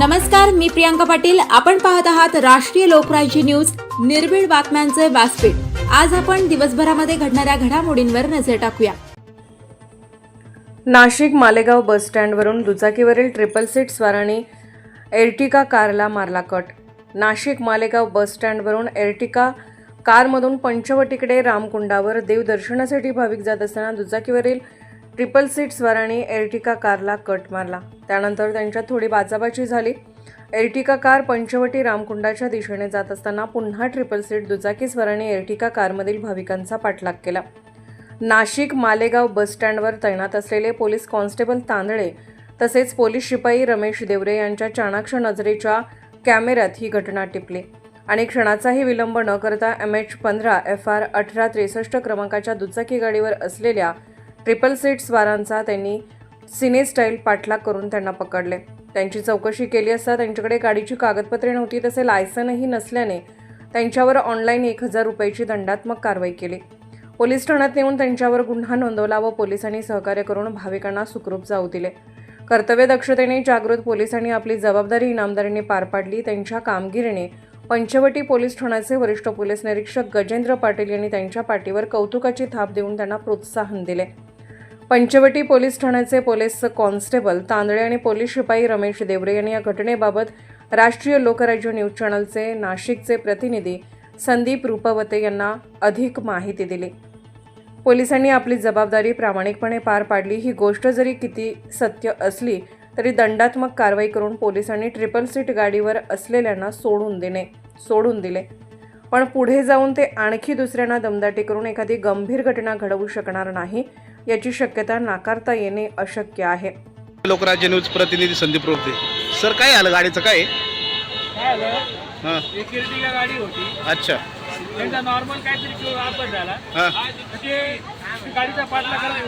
नमस्कार मी प्रियांका पाटील. आपण पाहत आहात राष्ट्रीय लोकराज्य न्यूज निर्भीड बातम्यांचे व्यासपीठ. आज आपण दिवसभरामध्ये घडणाऱ्या घडामोडींवर नजर टाकूया. नाशिक मालेगाव बस स्टँडवरून दुचाकीवरील ट्रिपल सीट स्वाराने एर्टिका कारला मारला कट. नाशिक मालेगाव बस स्टँडवरून एर्टिका कारमधून पंचवटीकडे रामकुंडावर देवदर्शनासाठी भाविक जात असताना दुचाकीवरील ट्रिपल सीट स्वाराने एर्टिका कारला कट मारला. त्यानंतर त्यांच्यात थोडी बाचाबाची झाली. एर्टिका कार पंचवटी रामकुंडाच्या दिशेने जात असताना पुन्हा ट्रिपल सीट दुचाकी स्वाराने एर्टिका कारमधील भाविकांचा पाठलाग केला. नाशिक मालेगाव बसस्टँडवर तैनात असलेले पोलीस कॉन्स्टेबल तांदळे तसेच पोलीस शिपाई रमेश देवरे यांच्या चाणाक्ष नजरेच्या कॅमेऱ्यात ही घटना टिपली. आणि क्षणाचाही विलंब न करता एम एच पंधरा एफ आर अठरा त्रेसष्ट क्रमांकाच्या दुचाकी गाडीवर असलेल्या ट्रिपल सीट स्वारांचा त्यांनी सिने स्टाईल पाठलाग करून त्यांना पकडले. त्यांची चौकशी केली असता त्यांच्याकडे गाडीची कागदपत्रे नव्हती तसे लायसनही नसल्याने त्यांच्यावर ऑनलाईन एक हजार रुपयाची दंडात्मक कारवाई केली. पोलीस ठाण्यात नेऊन त्यांच्यावर गुन्हा नोंदवला व पोलिसांनी सहकार्य करून भाविकांना सुखरूप जाऊ दिले. कर्तव्य दक्षतेने जागृत पोलिसांनी आपली जबाबदारी इनामदारीने पार पाडली. त्यांच्या कामगिरीने पंचवटी पोलीस ठाण्याचे वरिष्ठ पोलीस निरीक्षक गजेंद्र पाटील यांनी त्यांच्या पाठीवर कौतुकाची थाप देऊन त्यांना प्रोत्साहन दिले. पंचवटी पोलीस ठाण्याचे पोलीस कॉन्स्टेबल तांदळे आणि पोलीस शिपाई रमेश देवरे यांनी या घटनेबाबत राष्ट्रीय लोकराज्य न्यूज चॅनलचे नाशिकचे प्रतिनिधी संदीप रुपवते यांना अधिक माहिती दिली. पोलिसांनी आपली जबाबदारी प्रामाणिकपणे पार पाडली. ही गोष्ट जरी किती सत्य असली तरी दंडात्मक कारवाई करून पोलिसांनी ट्रिपल सीट गाडीवर असलेल्यांना सोडून देणे सोडून दिले. पण पुढे जाऊन ते आणखी दुसऱ्यांना दमदाटी करून एखादी गंभीर घटना घडवू शकणार नाही. याची शक्यता नाकारता येणे अशक्य आहे. लोकराज्य न्यूज प्रतिनिधी संदीप रोपते सर काय आलं? गाडीचं काय? काय झालं हां. एक इर्टिगा गाडी होती. अच्छा. त्यांचा नॉर्मल काहीतरी किंवा अपघात झाला. हां. ते ते गाडीचा पाठला करत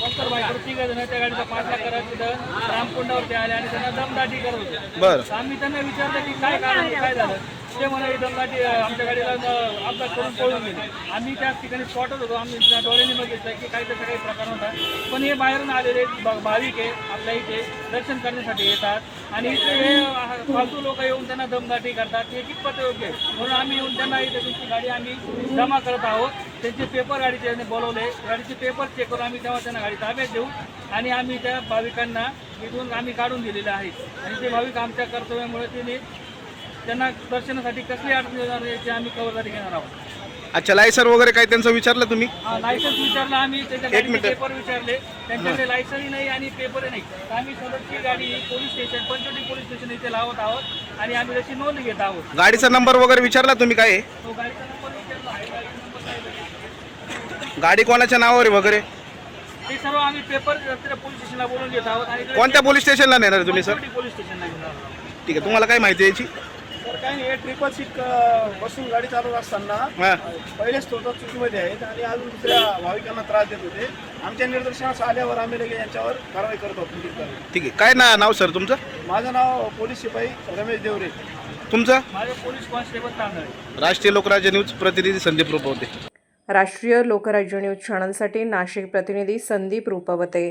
पंक्चर बाईकवर तिघ जण त्या गाडीचा पाठला करत तिथं आले आणि त्यांना दमदाटी करत होते. बरं. आम्ही त्यांना विचारलं की काय कारण काय झालं? ते म्हणे ही दमदाटी आमच्या गाडीला अपघात करून पळून गेले. आम्ही त्या ठिकाणी स्पॉटच होतो. आम्ही त्या डोळ्यांनी बघितलं की काही तसा काही प्रकार होता पण हे बाहेरून आलेले भाविक आहे आपल्या इथे दर्शन करण्यासाठी येतात. आणि इथे हे फालतू लोक येऊन त्यांना दमदाटी करतात. हे कितपत योग्य आहे? म्हणून आम्ही येऊन त्यांना इथे तुमची गाडी आम्ही जमा करत आहोत. त्यांचे पेपर गाडीचे बोलवले. गाडीचे पेपर चेक करून आम्ही तेव्हा त्यांना गाडी ताब्यात देऊ. आणि आम्ही त्या भाविकांना इथून आम्ही काढून दिलेले आहे. आणि ते भाविक आमच्या कर्तव्यामुळे त्यांनी त्यांना दर्शनासाठी कसली अडचण येणार याची आम्ही खबरदारी घेणार आहोत. अच्छा लायसर वगैरे काय त्यांचं विचारलं तुम्ही? लायसन्स विचारलं आम्ही त्याच्या गाडीचे मिनिट. पेपर विचारले. त्यांच्याकडे लायसनही नाही आणि पेपरही नाही. तर आम्ही सदरची गाडी police station Panchavati police station इथे लावत आहोत आणि आम्ही त्याची नोंद घेत आहोत. गाडीचा नंबर वगैरे विचारला तुम्ही काय? आहे? तो गाडीचा नंबर विचारला. आहे गाडीचा नंबर काय आहे? गाडी कोणाच्या नावावर आहे वगैरे? ते सर्व आम्ही पेपर पोलीस स्टेशनला बोलून घेत आहोत आणि कोणत्या पोलीस स्टेशनला नेणार तुम्ही सर पंचवटी पोलीस स्टेशनला घेणार आहोत. ठीक आहे तुम्हाला काय माहिती आहे याची? ट्रिपल सीट बसून गाडी चालवत असताना पहिलेच स्वतः चुकीमध्ये आहेत आणि अजून दुसऱ्या भाविकांना त्रास देत होते. आमच्या निदर्शनास आल्यावर आम्ही लगेच यांच्यावर कारवाई करत. ठीक आहे. काय ना नाव सर तुमचं? माझं नाव पोलीस शिपाई रमेश देवरे. तुमचं? माझे पोलीस कॉन्स्टेबल तांदळे. राष्ट्रीय लोकराज्य न्यूज प्रतिनिधी संदीप रुपवते. राष्ट्रीय लोकराज्य न्यूज चॅनलसाठी नाशिक प्रतिनिधी संदीप रुपवते.